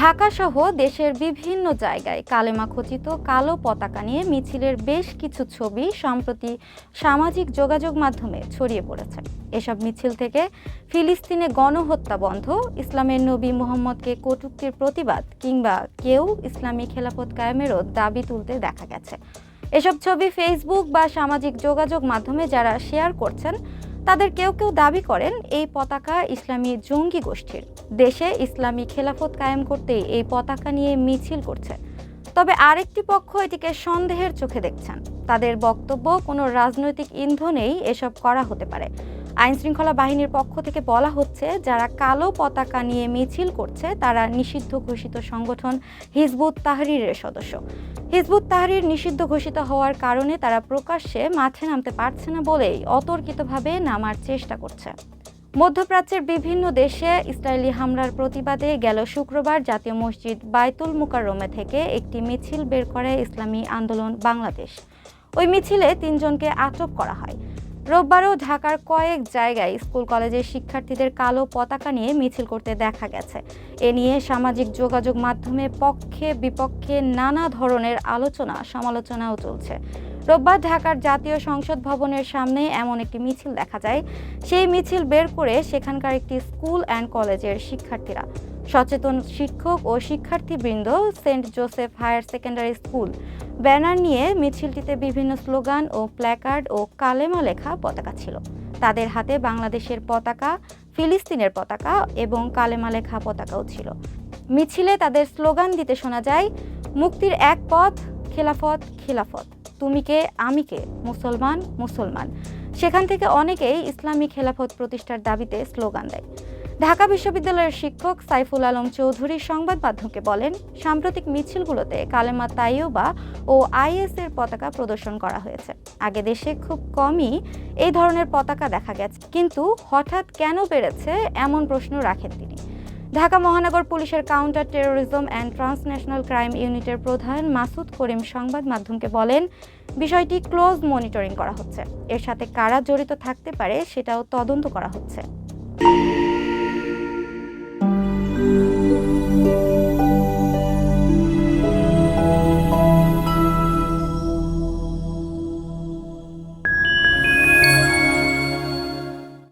ঢাকাসহ দেশের বিভিন্ন জায়গায় কালেমা খচিত কালো পতাকা নিয়ে মিছিলের বেশ কিছু ছবি সম্প্রতি সামাজিক যোগাযোগ মাধ্যমে ছড়িয়ে পড়েছে। এসব মিছিল থেকে ফিলিস্তিনে গণহত্যা বন্ধ, ইসলামের নবী মোহাম্মদকে কটুক্তির প্রতিবাদ কিংবা কেউ ইসলামী খেলাফত কায়েমেরও দাবি তুলতে দেখা গেছে। এসব ছবি ফেসবুক বা সামাজিক যোগাযোগ মাধ্যমে যারা শেয়ার করছেন তাদের কেউ কেউ দাবি করেন, এই পতাকা ইসলামী জঙ্গি গোষ্ঠীর। দেশে ইসলামী খেলাফত কায়েম করতেই এই পতাকা নিয়ে মিছিল করছে। তবে আরেকটি পক্ষ এটিকে সন্দেহের চোখে দেখছেন। তাদের বক্তব্য, কোনো রাজনৈতিক ইন্ধনেই এসব করা হতে পারে। আইনশৃঙ্খলা বাহিনীর পক্ষ থেকে বলা হচ্ছে, যারা কালো পতাকা নিয়ে মিছিল করছে, তারা নিষিদ্ধ ঘোষিত সংগঠন হিজবুত তাহরিরের সদস্য। হিজবুত তাহরির নিষিদ্ধ ঘোষিত হওয়ার কারণে তারা প্রকাশ্যে মাঠে নামতে পারছে না বলেই অতর্কিতভাবে নামার চেষ্টা করছে। মধ্যপ্রাচ্যের বিভিন্ন দেশে ইসরায়েলি হামলার প্রতিবাদে গেল শুক্রবার জাতীয় মসজিদ বাইতুল মুকাররমে থেকে একটি মিছিল বের করে ইসলামী আন্দোলন বাংলাদেশ। ওই মিছিলে তিনজনকে আটক করা হয়। রোববারও ঢাকার কয়েক জায়গায় স্কুল কলেজের শিক্ষার্থীদের কালো পতাকা নিয়ে মিছিল করতে দেখা গেছে। এ নিয়ে সামাজিক যোগাযোগ মাধ্যমে পক্ষে বিপক্ষে নানা ধরনের আলোচনা সমালোচনাও চলছে। রোববার ঢাকার জাতীয় সংসদ ভবনের সামনে এমন একটি মিছিল দেখা যায়। সেই মিছিল বের করে সেখানকার একটি স্কুল অ্যান্ড কলেজের শিক্ষার্থীরা। সচেতন শিক্ষক ও শিক্ষার্থীবৃন্দ Saint Joseph Higher Secondary School banner নিয়ে মিছিলটিতে বিভিন্ন স্লোগান ও প্ল্যাকার্ড ও কালেমা লেখা পতাকা ছিল। তাদের হাতে বাংলাদেশের পতাকা, ফিলিস্তিনের পতাকা এবং কালেমা লেখা পতাকাও ছিল। মিছিলে তাদের স্লোগান দিতে শোনা যায়, মুক্তির এক পথ, খেলাফত খেলাফত। তুমি কে আমি কে মুসলমান মুসলমান। সেখান থেকে অনেকেই ইসলামী খেলাফত প্রতিষ্ঠার দাবিতে স্লোগান দেয়। ঢাকা বিশ্ববিদ্যালয়ের শিক্ষক সাইফুল আলম চৌধুরী সংবাদ মাধ্যমকে বলেন, সাম্প্রতিক মিছিলগুলোতে কালেমা তাইয়বা ও আইএস এর পতাকা প্রদর্শন করা হয়েছে। আগে দেশে খুব কমই এই ধরনের পতাকা দেখা গেছে, কিন্তু হঠাৎ কেন বেড়েছে এমন প্রশ্ন রাখেন তিনি। ঢাকা মহানগর পুলিশের counter terrorism and transnational crime ইউনিটের প্রধান মাসুদ করিম সংবাদ মাধ্যমকে বলেন, বিষয়টি ক্লোজ মনিটরিং করা হচ্ছে। এর সাথে কারা জড়িত থাকতে পারে সেটাও তদন্ত করা হচ্ছে।